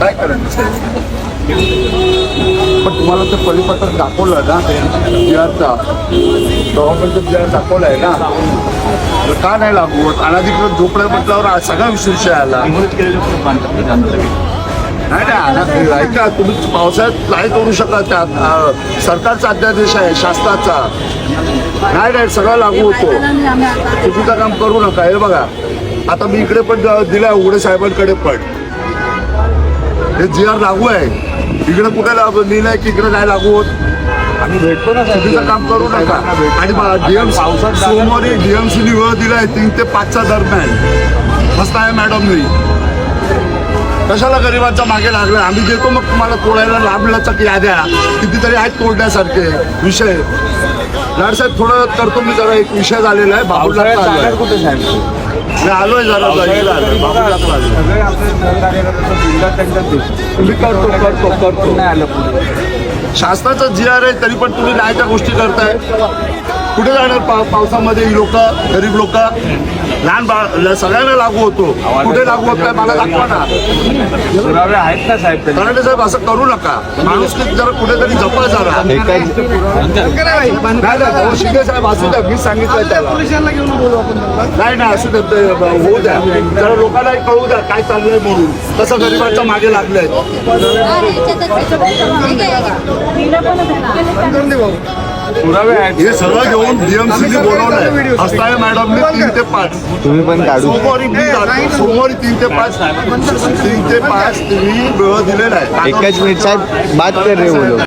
काय करायचं? पण तुम्हाला ते परिपत्रक दाखवलं ना बिहारचा गव्हर्नमेंटचं बिहार दाखवलं आहे ना का नाही लागू होत? अनाधिकृत झोपड्या म्हटल्यावर आज सगळा विषय आला. नाही नाही ऐका तुम्ही पावसाळ्यात नाही करू शकत त्यात अं, सरकारचा अध्यादेश आहे शासनाचा. नाही नाही सगळं लागू होतो. चुकीचं काम करू नका. हे बघा. आता मी इकडे पण दिलं उघडे साहेबांकडे पण. हे जी आर लागू आहे. इकडे कुठे लागू लिहिलंय की इकडे नाही लागू होत. आम्ही भेटतो ना चुकीचं काम करू नका. आणि डीएम सोमवारी डीएमसीनी वेळ दिलाय तीन ते पाचच्या दरम्यान. मस्त आहे मॅडमनी कशाला गरिबांच्या मागे लागलं आम्ही देतो मग तुम्हाला तोडायला लांबल्याच्या याद्या. कितीतरी आहेत तोडण्यासारखे विषय. लाडसाहेब थोडं करतो मी जरा एक विषय झालेला आहे. बाबूला कुठे साहेब? मी आलोय जरा आलोय. आलोय. सगळे आपले त्यांच्यात देतो. मी करतो करतो करतो. नाही आलं पुढे. शासनाचा जी आर आहे तरी पण तुम्ही नाही त्या गोष्टी करताय. कुठे जाणार पाव पावसामध्ये? लोक गरीब लोक? लहान बाळ सगळ्यांना लागू होतो. कुठे लागू होत नाही मला दाखवा ना. पुरावे आहेत ना साहेब? कराटे साहेब असं करू नका. माणूस जरा कुठेतरी जपा जरा. शिंदे साहेब असू द्या मी सांगितलं त्याला. नाही नाही असू द्या ते होऊ द्या. जरा लोकांनाही कळू द्या काय चाललंय म्हणून. कसं गरिबांच्या मागे लागलंय. पुरावे हे सगळं घेऊन डीएमसीने बोलवलंय. हस्ताय मॅडमने तीन ते पाच. तुम्ही पण काढू. सोमवारी मी जातो. सोमवारी तीन ते पाच. तीन ते पाच तुम्ही वेळ दिलेला आहे. एकच मिनिट साहेब बात कर रे बोलो.